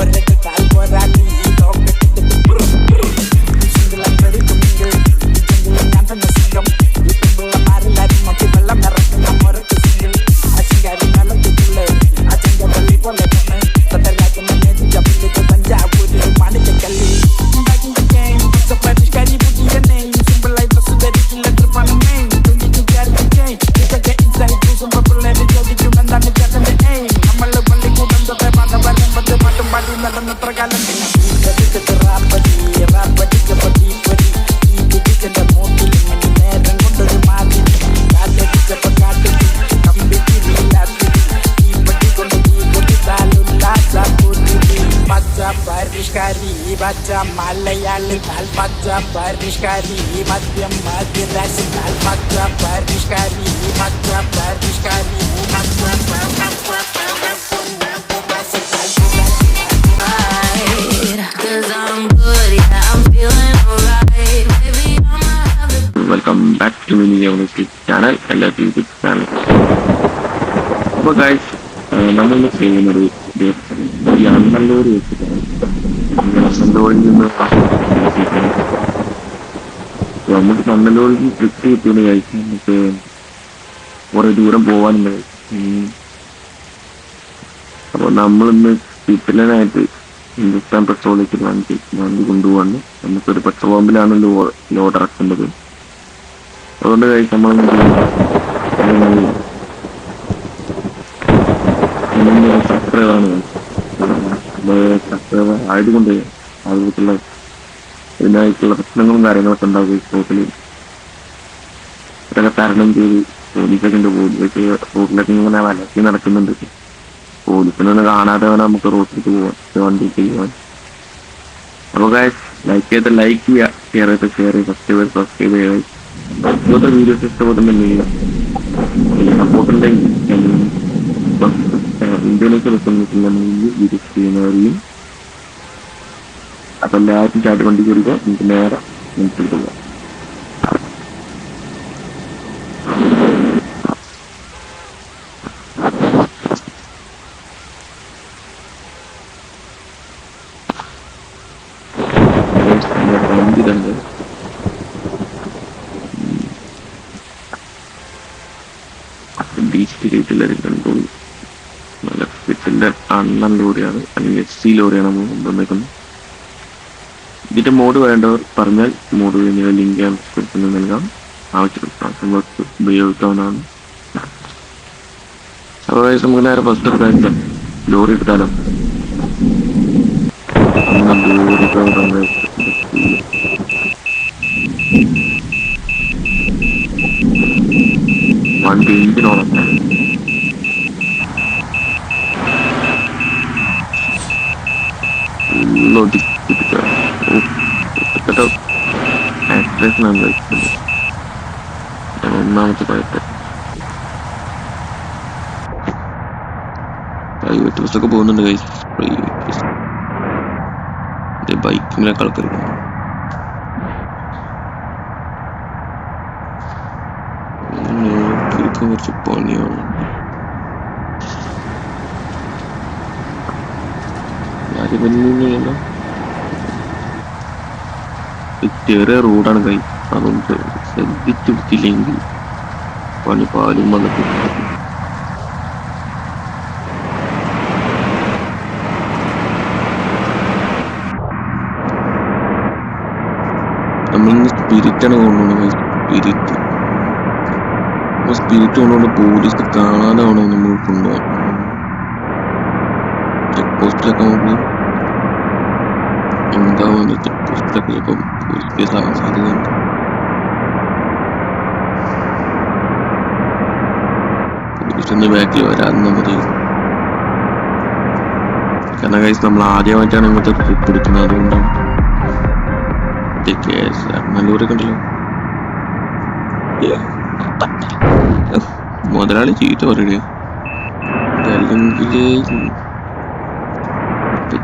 amor. പരിഷ്കാരി പച്ച മലയാളി താൽ പച്ച പരിഷ്കാരി മദ്യം മദ്യരാശി താൽ പച്ച പരിഷ്കാരി പച്ച പരിഷ്കാരി പച്ച Cause I'm good, yeah, I'm feeling alright. Baby, I'ma have the welcome back to mini university channel എല്ലാവർക്കും യൂട്യൂബ് ചാനൽ അപ്പോൾ ഗൈസ് നമ്മൾ ചെയ്യുന്നത് ഇത് ഈ അണ്ണല്ലൂർ വെച്ചിട്ടാണ് നിന്ന് നമുക്ക് നിന്ന് ട്രിപ്പ് കിട്ടിയത് ഗൈസ് നമുക്ക് കുറേ ദൂരം പോകാനുണ്ട് അപ്പൊ നമ്മളിന്ന് സിപ്പിലനായിട്ട് ഹിന്ദുസ്ഥാൻ പെട്രോളിലേക്ക് വണ്ടി വണ്ടി കൊണ്ടുപോകാണ് നമുക്കൊരു പെട്രോൾ പമ്പിലാണ് ലോഡ് ഇറക്കേണ്ടത്. അതുകൊണ്ട് കഴിച്ച് നമ്മൾ സബ്സ്ക്രൈബ് ആയതുകൊണ്ട് ആളുകൾക്കുള്ള അതിനായിട്ടുള്ള പ്രശ്നങ്ങളും കാര്യങ്ങളൊക്കെ ഉണ്ടാവും റോട്ടിൽ ഇതൊക്കെ തരണം ചെയ്ത് പോലീസൊക്കെ ഉണ്ട് പോലീസൊക്കെ റോട്ടിലൊക്കെ ഇങ്ങനെ വലക്കി നടക്കുന്നുണ്ട്. പോലീസിനൊന്നും കാണാതെ വേണം നമുക്ക് റോട്ടിലേക്ക് പോവാൻ വണ്ടി ചെയ്യുവാൻ അപ്പോൾ ഗൈസ് ലൈക്ക് ചെയ്ത് ലൈക്ക് ചെയ്യുക ഷെയർ ചെയ്ത് ഷെയർ ചെയ്ത് സബ്സ്ക്രൈബ് സബ്സ്ക്രൈബ് ചെയ്യുക ഇന്നത്തെ വീഡിയോസ് ഇഷ്ടപ്പെടുന്നുണ്ടെങ്കിൽ സപ്പോർട്ടുണ്ടെങ്കിൽ ഇന്ത്യയിലേക്ക് വെക്കുന്ന വീഡിയോസ് ചെയ്യുന്നവരെയും അപ്പൊ എല്ലാവരും ചാട്ടി വണ്ടി കയറുക നിങ്ങൾക്ക് നേരെ മുൻപിൽ പോകാം വണ്ടി തന്നെ ബീച്ച് രീതിയിലെല്ലാവരും കണ്ടോളൂ നല്ല ഫിറ്റിന്റെ അണ്ണൻ ലോറിയാണ്. അല്ലെങ്കിൽ എസ് സി ലോറിയാണ് നമ്മൾ കൊണ്ടുവന്നേക്കുന്നത്. ഇതിന്റെ മോഡ് വേണ്ടവർ പറഞ്ഞാൽ മോഡ് എന്നിവ ലിങ്ക് ഡിസ്ക്രിപ്ഷനിൽ നൽകാം. ആവശ്യം ഉപയോഗിക്കാവുന്നതാണ്. അപ്പോൾ നമുക്ക് നേരെ ഫസ്റ്റ് എടുക്കാൻ ലോറി എടുത്താലോ? അണ്ണൻ ലോറി നമ്മുടെ വണ്ടി എഞ്ചിനോളം ഒന്നാമത്തെ കുഴപ്പം പ്രൈവറ്റ് ബസ്സൊക്കെ പോകുന്നുണ്ട് കൈ പ്രൈവറ്റ് ബസ് ബൈക്കിങ്ങിലൊക്കെ കുറച്ച് പണിയാണ് ആരും വലിയ ചെറിയ റോഡാണ് കൈ. അതുകൊണ്ട് ശ്രദ്ധിച്ചെടുത്തില്ലെങ്കിൽ പണി പാലും വന്നിട്ട്. നമ്മളിന്ന് സ്പിരിറ്റാണ് കൊണ്ടുപോകുന്നത് സ്പിരിറ്റ്. സ്പിരിറ്റ് കൊണ്ടുകൊണ്ട് പോലീസ് കാണാനാണോ നമ്മൾ കൊണ്ടുപോകാൻ ചെക്ക് പോസ്റ്റിലൊക്കെ നമുക്ക് എന്താവുന്ന ചെക്ക് പോസ്റ്റിലൊക്കെ ചിലപ്പം കേസ് ആവാൻ സാധ്യതയുണ്ട് പോലീസിന്റെ ബാക്കിൽ വരാതെ മതി കാരണം കഴിച്ച് നമ്മൾ ആദ്യമായിട്ടാണ് ഇങ്ങനത്തെ ട്രിപ്പ് എടുക്കുന്നത് അതുകൊണ്ടാണ് കേസ് നല്ലൂരൊക്കെ ഉണ്ടല്ലോ മുതലാളി ചീത്ത പറയണേ അല്ലെങ്കിൽ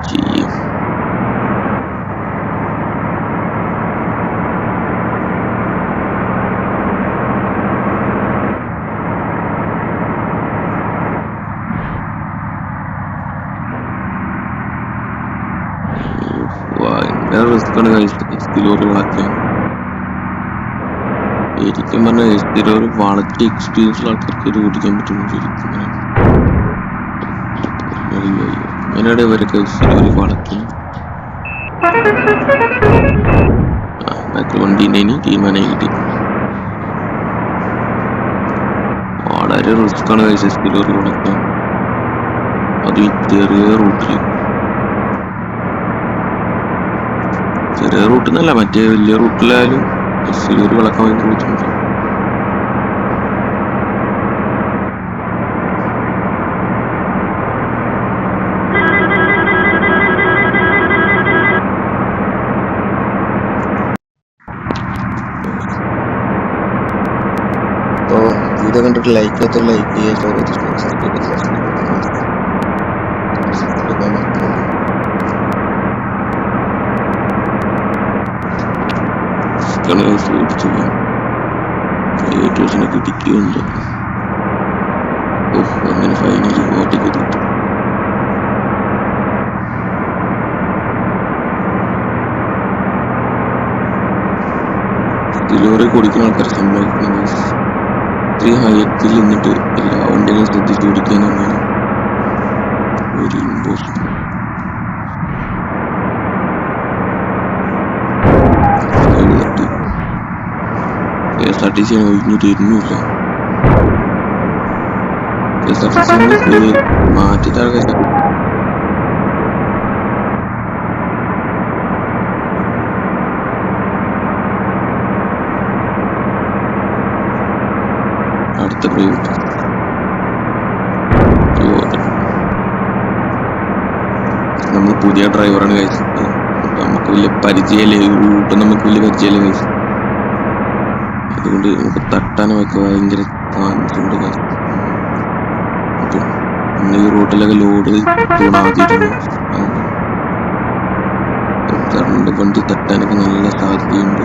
ചെയ്യും ഭയങ്കര റിസ്ക് ആണ് എക്സ്പിലോറി വളയ്ക്കാൻ ശരിക്കും പറഞ്ഞാൽ എക്സ്പിലോറി വളരെ എക്സ്പീരിയൻസ് ഉള്ള ആൾക്കാർക്ക് ഇത് ഓടിക്കാൻ പറ്റുള്ളൂ ശരിക്കും. എങ്ങനെയാണ് ഇവരൊക്കെ ആ ബാക്കിൽ വണ്ടീന്റെ ഇനി തീരുമാനം കിട്ടി വളരെ റിസ്ക് ആണ് കഴിച്ച എക്സ്പിലോറി വളയ്ക്കാൻ അത് ചെറിയ റൂട്ടിൽ ചെറിയ റൂട്ടിൽ നിന്നല്ല മറ്റേ വലിയ റൂട്ടിലായാലും ഒരു വിളക്കം ഭയങ്കര ബുദ്ധിമുട്ടാണ് വീഡിയോ കണ്ടിട്ട് ലൈക്ക് ചെയ്യാത്ത ലൈക്ക് ചെയ്യുക സബ്സ്ക്രൈബ് ചെയ്ത് ഇതാണ് സൂക്ഷിച്ചത് കൈയേറ്റേഴ്സിനെ കിട്ടിക്കുന്നുണ്ട് ഓഹ് അങ്ങനെ ഫൈനലി ഓട്ടയ്ക്ക് കിട്ടി ഇതിലൂടെ കൊടുക്കുന്ന ആൾക്കാർ സമ്മതിക്കുന്നത് ഇത്രയും ഹയത്തിൽ നിന്നിട്ട് എല്ലാ വണ്ടികളും ശ്രദ്ധിച്ച് ഓടിക്കാനാണ് ഒരു impossible K S R T C ഒഴിഞ്ഞിട്ട് ഇരുന്നില്ല K S R T C മാറ്റി താഴെ അടുത്ത പ്രൈവറ്റ് നമ്മൾ പുതിയ ഡ്രൈവറാണ് കഴിച്ചത് നമുക്ക് വലിയ പരിചയമില്ല ഈ റൂട്ട് നമുക്ക് വലിയ പരിചയമില്ല കഴിച്ചത് അതുകൊണ്ട് നമുക്ക് തട്ടാനൊക്കെ ഭയങ്കര താല്പര്യമുണ്ട്. അപ്പം ഈ റൂട്ടിലൊക്കെ ലോഡ് തൂണ ആദ്യമായിട്ടാണ്. അതുകൊണ്ട് വണ്ടി തട്ടാനൊക്കെ നല്ല സാധ്യതയുണ്ട്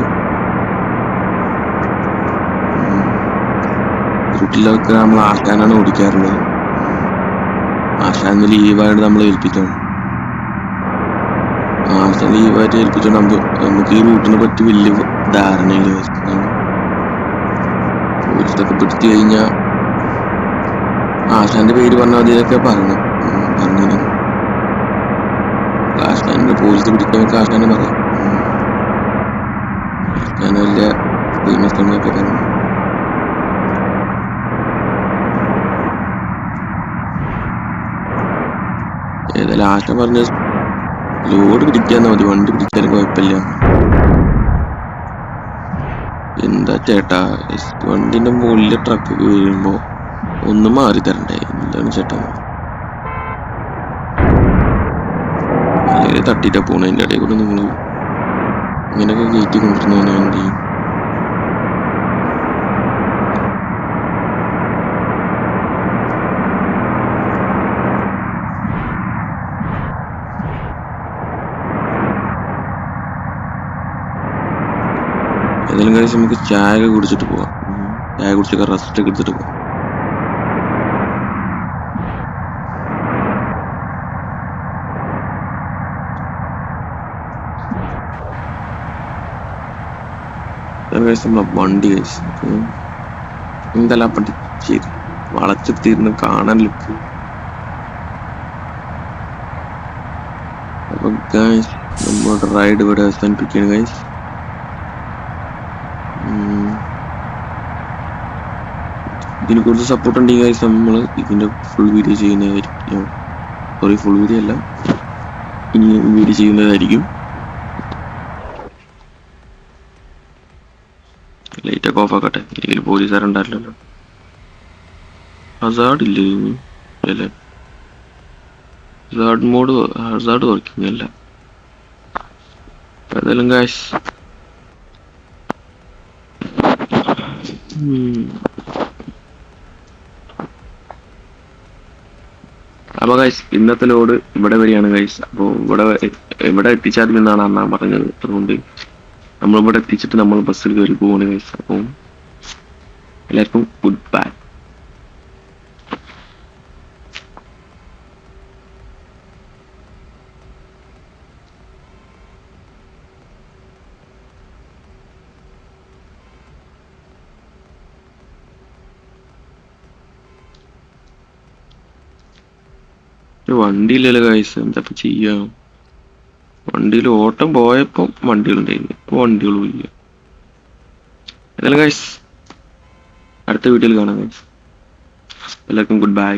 ഉം. റൂട്ടിലൊക്കെ നമ്മൾ ആശാനാണ് ഓടിക്കാറുള്ളത്? ആശാന് ലീവായിട്ട് നമ്മൾ ഏൽപ്പിക്കണം. ആശാൻ ലീവായിട്ട് ഏൽപ്പിച്ചോണ്ട് നമുക്ക് നമുക്ക് ഈ റൂട്ടിനെ പറ്റി വലിയ ധാരണയില്ല പോലീസൊക്കെ പിടിച്ചു ആശാന്റെ പേര് പറഞ്ഞാൽ മതി ഇതൊക്കെ പറയണം ഉം, പറഞ്ഞു ആശാന്റെ പോലീസ് പിടിക്കാൻ ആശാനെ പറയാം. ആശാൻ വലിയ ഫേമസ് എന്നൊക്കെ പറഞ്ഞു ഏതായാലും ആശ പറഞ്ഞ ലോഡ് പിടിക്കാൻ മതി വണ്ടി പിടിച്ചാലും കുഴപ്പമില്ല. ചേട്ടാ വണ്ടിന്റെ മുകളിൽ ട്രക്ക് വീഴുമ്പോ ഒന്ന് മാറി തരണ്ടേ? എന്താണ് ചേട്ടാ? അല്ലെങ്കിൽ തട്ടിട്ടാ പോണേ. അതിന്റെ ഇടയിൽ കൂടെ നിങ്ങൾ ഇങ്ങനെയൊക്കെ കയറ്റി കൊണ്ടിരുന്നതിന് വേണ്ടി. ഏതെങ്കിലും കഴിച്ച് നമുക്ക് ചായ ഒക്കെ കുടിച്ചിട്ട് പോവാം. ചായ കുടിച്ചൊക്കെ റെസ്റ്റ് ഒക്കെ എടുത്തിട്ട് പോവാം. വണ്ടി കഴിച്ചു. എന്തെല്ലാം പഠിച്ച് വളച്ച് തീർന്ന് കാണാൻ ലുക്ക് അപ്പൊ ഗൈസ് നമ്മുടെ റൈഡ് ഇവിടെ അവസാനിപ്പിക്കുകയാണ് ഗൈസ് ഇതിനെ കുറിച്ച് സപ്പോർട്ട് ഉണ്ടെങ്കിൽ ഗൈസ് നമ്മൾ ഇതിന്റെ ഫുൾ വീഡിയോ ചെയ്യുന്നതായിരിക്കും. സോറി ഫുൾ വീഡിയോ അല്ല. ഇനി വീഡിയോ ചെയ്യുന്നതായിരിക്കും. ലൈറ്റ് ഒക്കെ ഓഫ് ആക്കട്ടെ. ഇല്ലെങ്കിൽ പോലീസുകാരുണ്ടാവില്ലല്ലോ ഹസാർഡ് ഇല്ലേ? അല്ലേ. ഹസാർഡ് മോഡ് ഹസാർഡ് വർക്കിംഗ് അല്ല. ഏതായാലും ഗായ്സ് ഗൈസ് ഇന്നത്തെ ലോഡ് ഇവിടെ വരെയാണ് ഗൈസ് അപ്പോൾ ഇവിടെ ഇവിടെ എത്തിച്ചാൽ എന്നാണ് അണ്ണാൻ പറഞ്ഞത്. അതുകൊണ്ട് നമ്മൾ ഇവിടെ എത്തിച്ചിട്ട് നമ്മൾ ബസ്സിൽ കയറി പോവാണ് ഗൈസ് അപ്പം എല്ലാവർക്കും ഗുഡ് ബൈ വണ്ടിയില്ലല്ലോ കാഴ്ച എന്താ ഇപ്പൊ ചെയ്യാം? വണ്ടിയിൽ ഓട്ടം പോയപ്പം വണ്ടികളുണ്ടായിരുന്നു. ഇപ്പൊ വണ്ടികളും ഇല്ല. ഗൈസ് അടുത്ത വീഡിയോയിൽ കാണാം ഗൈസ് എല്ലാവർക്കും ഗുഡ് ബൈ